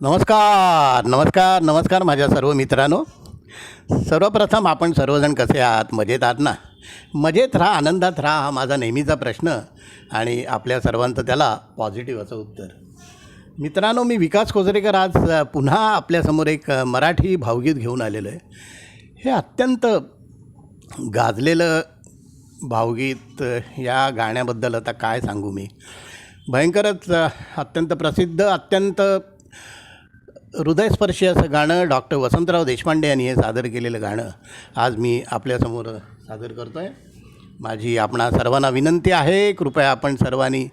नमस्कार नमस्कार नमस्कार माझ्या सर्व मित्रांनो. सर्वप्रथम आपण सर्वजण कसे आहात? मजेत आहात ना? मजेत राहा आनंदात राहा हा माझा नेहमीचा प्रश्न आणि आपल्या सर्वांचं त्याला पॉझिटिव्ह असं उत्तर. मित्रांनो मी विकास कोजरेकर आज पुन्हा आपल्यासमोर एक मराठी भावगीत घेऊन आलेलं आहे. हे अत्यंत गाजलेलं भावगीत या गाण्याबद्दल आता काय सांगू मी? भयंकरच अत्यंत प्रसिद्ध अत्यंत हृदयस्पर्शी असं गाणं डॉक्टर वसंतराव देशपांडे यांनी हे सादर केलेलं गाणं आज मी आपल्यासमोर सादर करतो आहे माझी आपणा सर्वांना विनंती आहे कृपया आपण सर्वांनी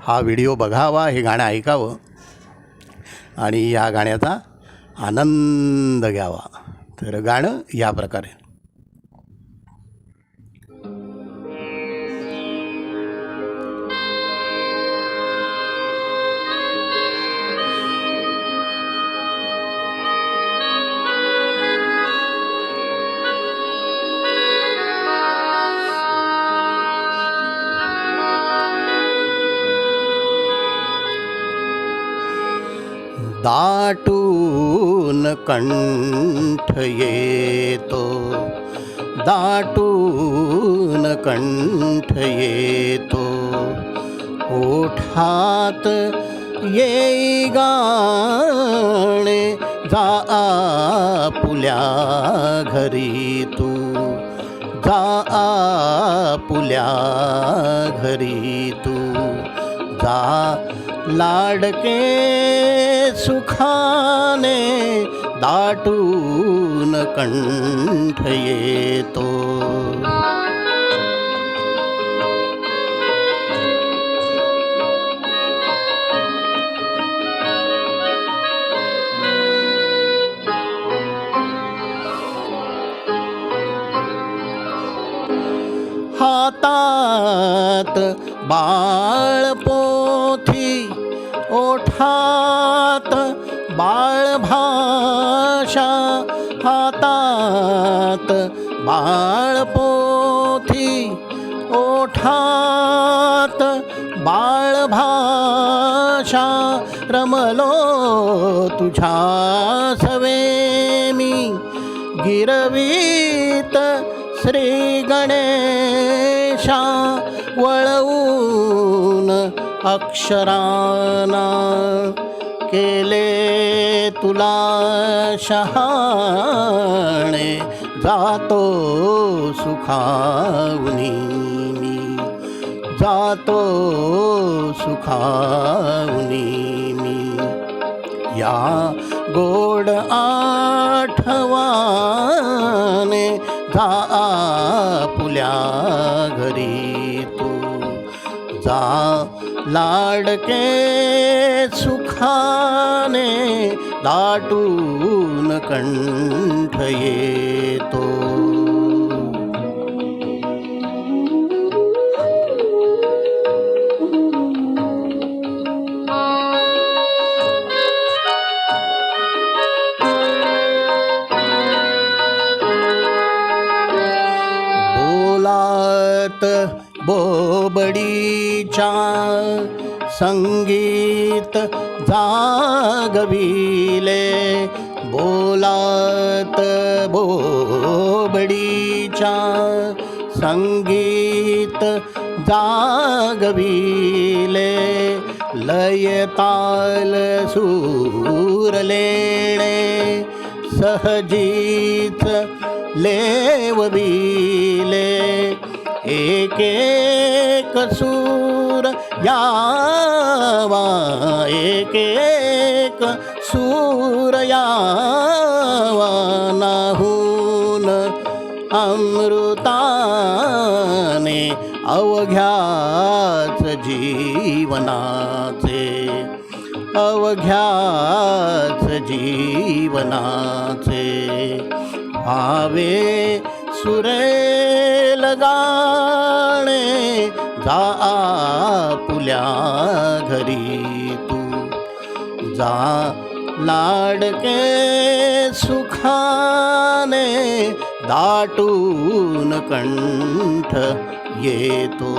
हा व्हिडिओ बघावा हे गाणं ऐकावं आणि या गाण्याचा आनंद घ्यावा. तर गाणं या प्रकारे. दाटून कंठ येतो दाटून कंठ येतो ओठात येई गाणे जा आपुल्या घरी तू जा आपुल्या घरी तू जा लाडके सुखाने दाटून कंठ येतो हातात बाळपोथी ओठात बाळभाषा हातात बाळपोथी ओठात बाळभाषा रमलो तुझ्या सवे मी. गिरवीत श्री गणेशा वळवून अक्षराना केले तुला शहाणे जातो सुखावनी मी. जातो सुखावनी मी. या गोड आठवाने जा पुल्या घरी. तुझा लाडके सुखाने लाटून कंठ येतो. संगीत जागविले बोलात बोबडीच्या. संगीत जागविले लय ताल सूरलेणे सहजीत लेवविले. एक सूर सुर यावा एक एक सूर यावा नाहून अमृताने अवघ्याच जीवनाचे अवघ्याच जीवनाचे. भावे सुरेल गा जा पुल्या घरी तू. जा लाडके सुखाने दाटून कंठ येतो.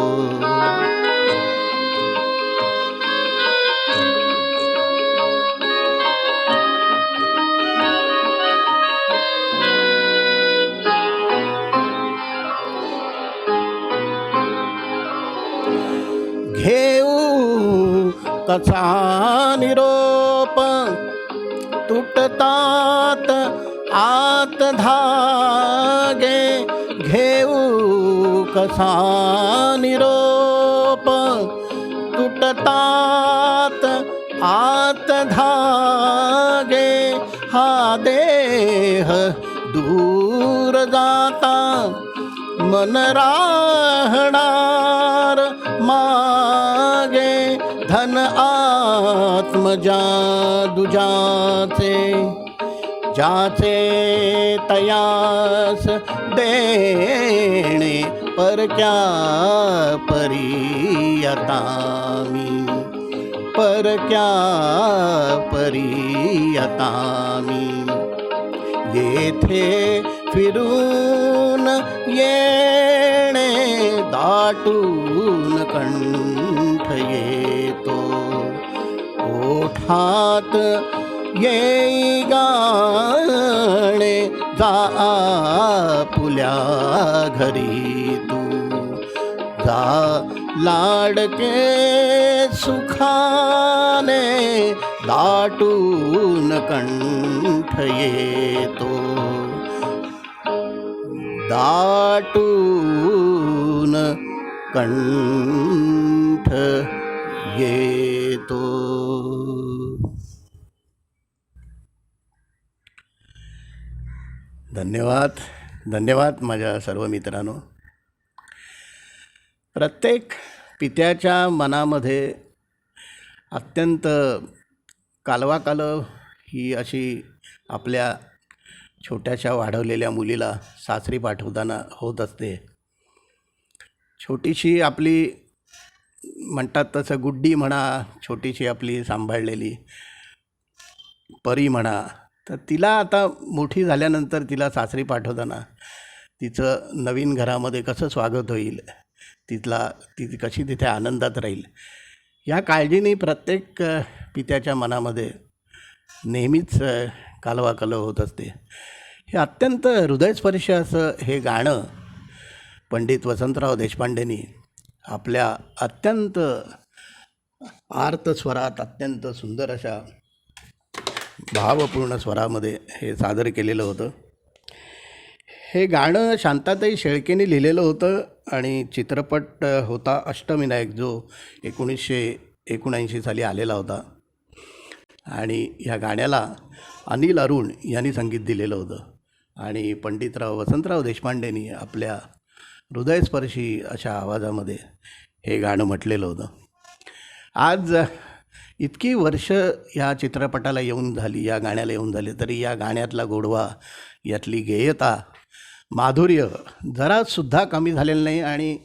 कसा निरोप? तुटतात आत धागे घेऊ कसा निरोप? तुटतात आत धागे हा देह दूर जाता मन राहणार धन आत्मजा दुजाचे ज्याचे तयास देणे परक्या परियतामी परक्या परियतामी। येथे फिरून येणे दाटून कंठ येतो ओठात येई गाणे जा पुल्या घरी तू. जा लाडके सुखाने दाटून कंठ येतो. दाटून कंठ येतो. धन्यवाद धन्यवाद माझ्या सर्व मित्रांनो. प्रत्येक पित्याच्या मनामध्ये अत्यंत कालवाकालव ही अशी आपल्या छोट्याशा वाढवलेल्या मुलीला सासरी पाठवताना होत असते. छोटीशी आपली म्हणतात तसं गुड्डी म्हणा छोटीशी आपली सांभाळलेली परी म्हणा तर तिला आता मोठी झाल्यानंतर तिला सासरी पाठवताना तिचं नवीन घरामध्ये कसं स्वागत होईल तिथला ती कशी तिथे आनंदात राहील ह्या काळजीने प्रत्येक पित्याच्या मनामध्ये नेहमीच कालवाकलव होत असते. हे अत्यंत हृदयस्पर्शी असं हे गाणं पंडित वसंतराव देशपांडेंनी आपल्या अत्यंत आर्त स्वरात अत्यंत सुंदर अशा भावपूर्ण स्वरामध्ये हे सादर केलेलं होतं. हे गाणं शांताताई शेळकेने लिहिलेलं होतं आणि चित्रपट होता अष्टविनायक जो एकोणीसशे एकोणऐंशी साली आलेला होता. आणि ह्या गाण्याला अनिल अरुण यांनी संगीत दिलेलं होतं. आणि पंडितराव वसंतराव देशपांडेंनी आपल्या हृदयस्पर्शी अशा आवाजामध्ये हे गाणं म्हटलेलं होतं. आज इतकी वर्ष या चित्रपटाला येऊन झाली या गाण्याला येऊन झाली तरी या गाण्यातला गोडवा यातली गेयता माधुर्य जरासुद्धा कमी झालेलं नाही आणि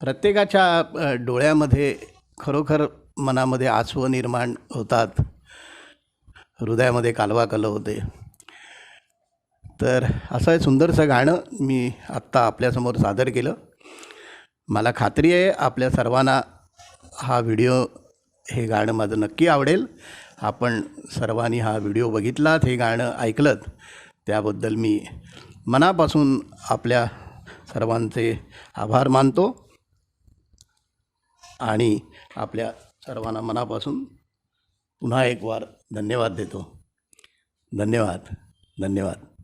प्रत्येकाच्या डोळ्यामध्ये खरोखर मनामध्ये आसवं निर्माण होतात. हृदयामध्ये कालवा कलं होते. तर असं हे सुंदरसं गाणं मी आत्ता आपल्यासमोर सादर केलं. मला खात्री आहे आपल्या सर्वांना हा व्हिडिओ हे गाणं माझं नक्की आवडेल. आपण सर्वांनी हा व्हिडिओ बघितलात हे गाणं ऐकलं त्याबद्दल मी मनापासून आपल्या सर्वांचे आभार मानतो आणि आपल्या सर्वांना मनापासून पुन्हा एक वार धन्यवाद देतो. धन्यवाद. धन्यवाद.